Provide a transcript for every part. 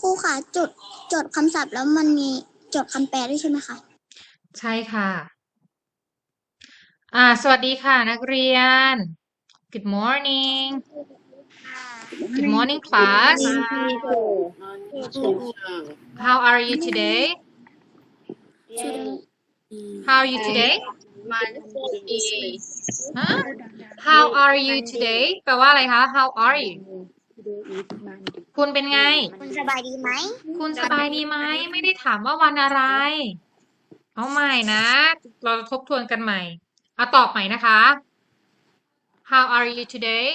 ครูคะจดจดคำศัพท์แล้วมันมีจดคำแปลด้วยใช่ไหมคะ ใช่ค่ะ อ่า สวัสดีค่ะ นักเรียน Good morning Good morning class How are you today How are you today ฮะ How are you today แปลว่าอะไรคะ How are you คุณเป็นไง คุณสบายดีไหม คุณสบายดีไหม ไม่ได้ถามว่าวันอะไร เอาใหม่นะ เราทบทวนกันใหม่ เอาตอบใหม่นะคะ How are you today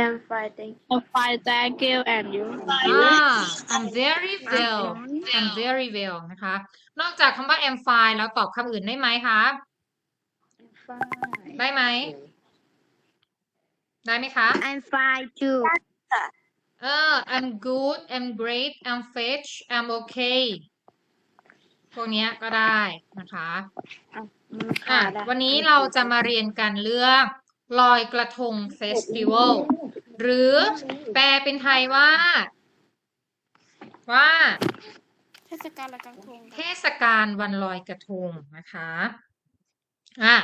I'm fine, thank you. I'm fine, thank you. And you? อ่า I'm very well I'm very well นะคะ นอกจากคำว่า am fine แล้วตอบคำอื่นได้ไหมคะ Fine. ได้ไหม ได้ไหมคะ I'm fine too เออ I'm good I'm great I'm fetch I'm okay พวกเนี้ยก็ได้นะคะอะวันนี้เราจะมาเรียนกันเรื่องลอยกระทงเฟสติวัลหรือแปลเป็นไทยว่า ว่า เทศกาลลอยกระทง เทศกาลวันลอยกระทงนะคะ อะ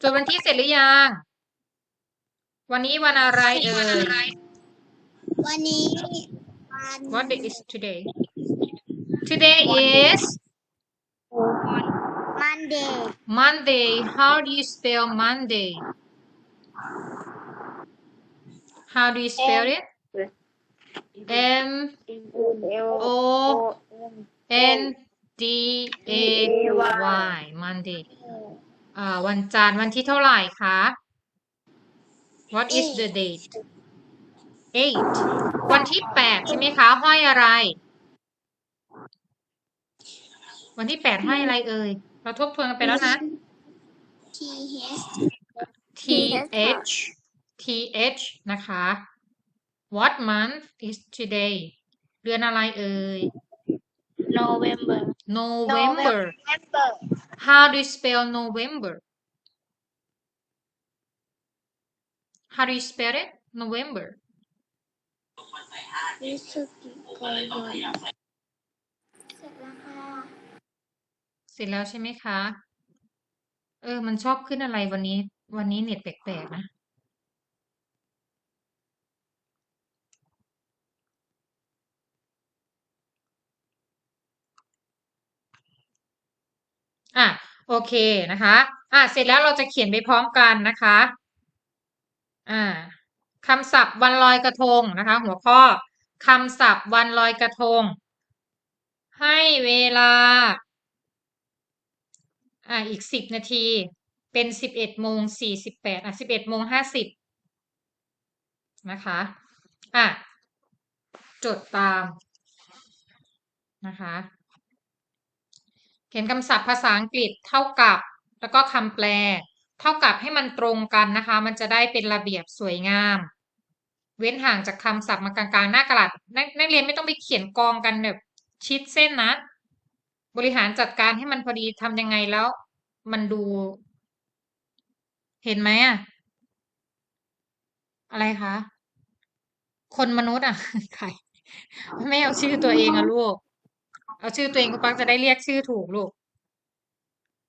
จดวันที่เสร็จหรือยัง วันนี้วันอะไรเอ่ย วันนี้วัน What day is today Today is Monday Monday How do you spell Monday How do you spell it M O N D A Y Monday อ่าวันจันทร์วันที่เท่าไหร่คะ What is the date eight วันที่แปดใช่ไหมคะ ห้อยอะไร วันที่แปดห้อยอะไรเอ่ย เราทบทวนกันไปแล้วนะ T H T H T H นะคะ What month is today เดือนอะไรเอ่ย November. November How do you spell November How do you spell it November พฤศจิกายเสร็จแล้วค่ะ เสร็จแล้วใช่ไหมคะ เออ มันชอบขึ้นอะไรวันนี้ วันนี้เน็ตแปลกๆนะ อะ โอเคนะคะ อะ เสร็จแล้วเราจะเขียนไปพร้อมกันนะคะ อ่าคำศัพท์วันลอยกระทงนะคะ หัวข้อคำศัพท์วันลอยกระทง ให้เวลา อ่าอีกสิบนาที เป็นสิบเอ็ดโมงสี่สิบแปดอะสิบเอ็ดโมงห้าสิบนะคะ อะ จดตามนะคะ เขียนคำศัพท์ภาษาอังกฤษเท่ากับ แล้วก็คำแปล เท่ากับให้มันตรงกันนะคะ มันจะได้เป็นระเบียบสวยงาม เว้นห่างจากคำศัพท์มากลางๆ หน้ากระดาษนักนักเรียนไม่ต้องไปเขียนกองกันแบบชิดเส้นนะ บริหารจัดการให้มันพอดีทำยังไงแล้ว มันดู เห็นไหมอะอะไรคะ คนมนุษย์อะใครไม่เอาชื่อตัวเองอะลูก เอาชื่อตัวเองก็ปักจะได้เรียกชื่อถูกลูก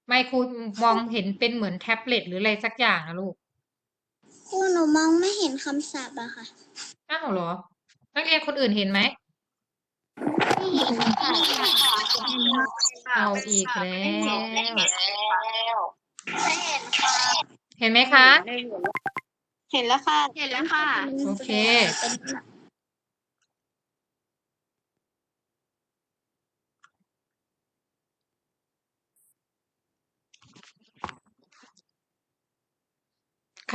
ไม่ครูมองเห็นเป็นเหมือนแท็บเล็ตหรืออะไรสักอย่างนะลูกครูหนูมองไม่เห็นคำศัพท์อะค่ะ อ้าวเหรอ นักเรียนคนอื่นเห็นไหมไม่เห็นค่ะเอาอีกแล้วไม่เห็นค่ะเห็นไหมคะ เห็นแล้วค่ะ เห็นแล้วค่ะ โอเค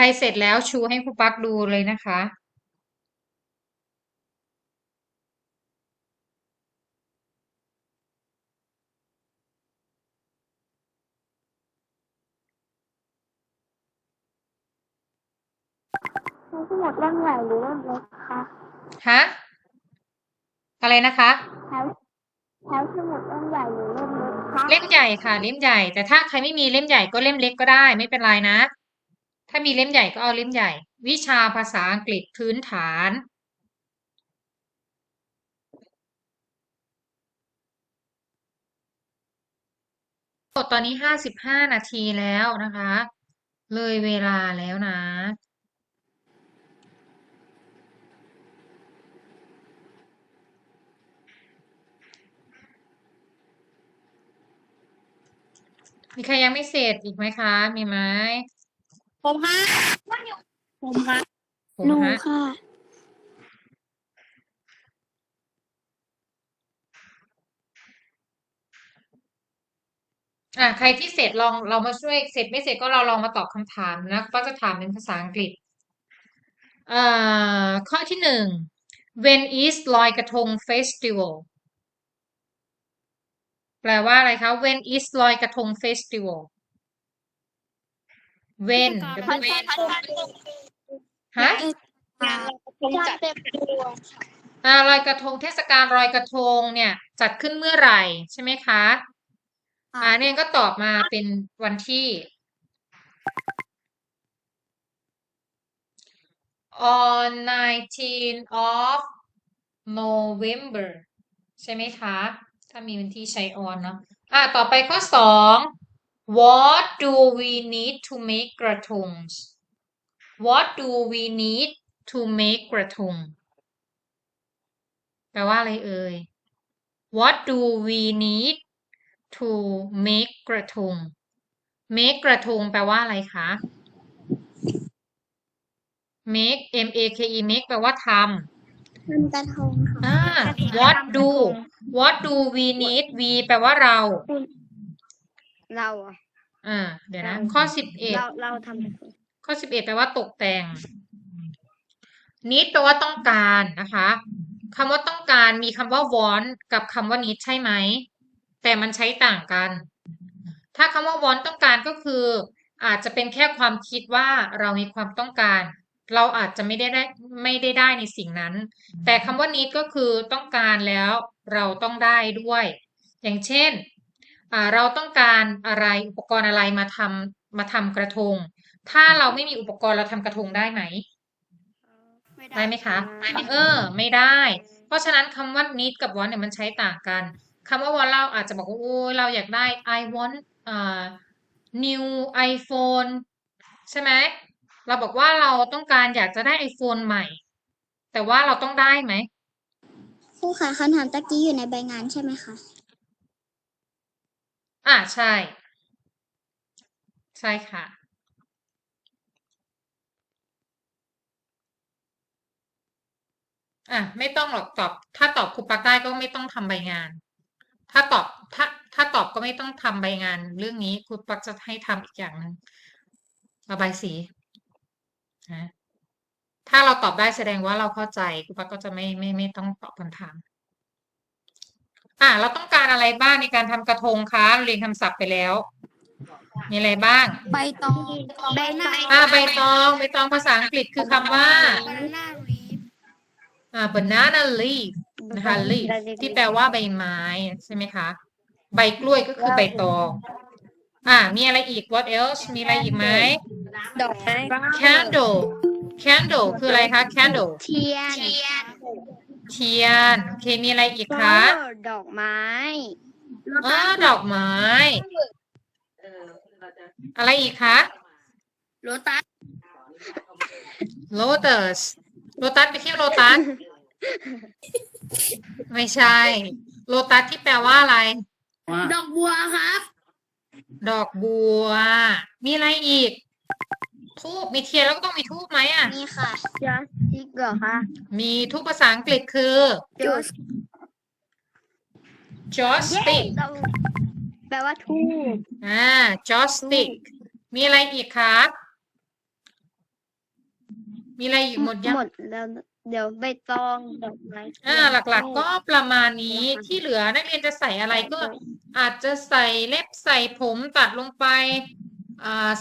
รเสร็จแล้วชูให้ครูปักดูเลยนะคะทั้งหมดเล่มใหญ่หรือเล่มเล็กคะฮะ อะไรนะคะ แถวแถวสมุดเล่มใหญ่หรือเล่มเล็กคะเล่มใหญ่ค่ะ เล่มใหญ่ แต่ถ้าใครไม่มีเล่มใหญ่ก็เล่มเล็กก็ได้ ไม่เป็นไรนะ ถ้ามีเล่มใหญ่ก็เอาเล่มใหญ่ วิชาภาษาอังกฤษพื้นฐาน ตอนนี้ห้าสิบห้านาทีแล้วนะคะ เลยเวลาแล้วนะ มีใครยังไม่เสร็จอีกไหมคะ มีไหม ผมฮะผมฮะผมหนูฮะค่ะ อะใครที่เสร็จลองเรามาช่วยเสร็จไม่เสร็จก็เราลองมาตอบคำถามนะก็จะถามเป็นภาษาอังกฤษเอ่อข้อที่หนึ่ง When is ลอยกระทง Festival แปลว่าอะไรคะ When is ลอยกระทง Festival When พัน W พันฮะคงจัดเต็มตัวอ่าลอยกระทงเทศกาลลอยกระทงเนี่ยจัดขึ้นเมื่อไหร่ใช่ไหมคะค่ะอ่าเนี่ยก็ตอบมาเป็นวันที่ on 19 of November ใช่ไหมคะ ถ้ามีวันที่ใช้ on เนาะอะต่อไปข้อสอง What do we need to make กระทง What do we need to make กระทง แปลว่าอะไรเอ่ย What do we need to make กระทง make กระทงแปลว่าอะไรคะ make m a k e make แปลว่าทำทำกระทงค่ะอ่า what do what do we need we แปลว่าเรา เราอะอ่า เดี๋ยวนะเราข้อสิบเอ็ดเราเราทำกระทงข้อสิบเอ็ดแปลว่าตกแต่ง need แปลว่าต้องการนะคะคำว่าต้องการมีคำว่า want กับคำว่า need ใช่ไหม แต่มันใช้ต่างกัน ถ้าคำว่า want ต้องการก็คือ อาจจะเป็นแค่ความคิดว่าเรามีความต้องการ เราอาจจะไม่ได้ได้ไม่ได้ได้ในสิ่งนั้น แต่คำว่า need ก็คือต้องการแล้วเราต้องได้ด้วย อย่างเช่นอ่า เราต้องการอะไรอุปกรณ์อะไรมาทำมาทำกระทง ถ้าเราไม่มีอุปกรณ์เราทำกระทงได้ไหม ได้ไหมคะเออ ไม่ได้ เพราะฉะนั้นคำว่า need กับ want เนี่ยมันใช้ต่างกันคำว่า want เราอาจจะบอกว่าโอ้ยเราอยากได้ I want อ่า new iPhone ใช่ไหมเราบอกว่าเราต้องการอยากจะได้ iPhone ใหม่ แต่ว่าเราต้องได้ไหมครูค่ะคำถามตะกี้อยู่ในใบงานใช่ไหมคะ อ่าใช่ ใช่ค่ะ อะไม่ต้องหรอกตอบ ถ้าตอบครูปักได้ก็ไม่ต้องทำใบงาน ถ้าตอบถ้าถ้าตอบก็ไม่ต้องทำใบงาน เรื่องนี้ครูปักจะให้ทำอีกอย่างหนึ่งระบายสีนะถ้าเราตอบได้แสดงว่าเราเข้าใจครูปักก็จะไม่ไม่ไม่ต้องตอบคำถาม อะเราต้องการอะไรบ้างในการทำกระทงคะเรียนคำศัพท์ไปแล้ว มีอะไรบ้าง ใบตองใบหน้าอ่าใบตองใบตองภาษาอังกฤษคือคำว่าหน้าลีฟอ่า banana leaf นะคะ leaf ที่แปลว่าใบไม้ใช่ไหมคะ ใบกล้วยก็คือใบตอง อ่า มีอะไรอีก what else มีอะไรอีกไหม ดอกไม้ candle candle คืออะไรคะ candle เทียน เทียน โอเค มีอะไรอีกคะ ดอกไม้ เออ ดอกไม้ อะไรอีกคะ โลตัส lotus โลตัสไปเที่ยวโลตัส ไม่ใช่ โลตัสที่แปลว่าอะไร ดอกบัวครับ ดอกบัว มีอะไรอีก ทูบมีเทียนแล้วก็ต้องมีทูบไหมอะ นี่ค่ะจัสติกเหรอคะมีทูบภาษาอังกฤษคือจัส joystick แปลว่าทูบอ่า joystick มีอะไรอีกคะมีอะไรอีกหมดยังหมดแล้วเดี๋ยวใบตองดอกไม้อ่า หลัก ๆ ก็ประมาณนี้ที่เหลือนักเรียนจะใส่อะไรก็อาจจะใส่เล็บใส่ผมตัดลงไปอ่า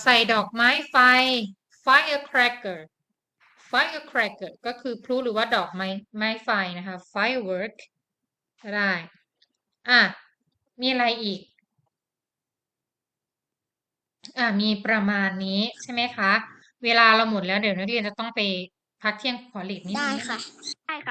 ใส่ดอกไม้ไฟ firecracker firecracker ก็คือพลุหรือว่าดอกไม้ไม้ไฟนะคะ firework ก็ได้ อะ มีอะไรอีก อ่ามีประมาณนี้ใช่ไหมคะ เวลาเราหมดแล้วเดี๋ยวนักเรียนจะต้องไปพักเที่ยงขอหลีกนิดได้ค่ะใช่ครับ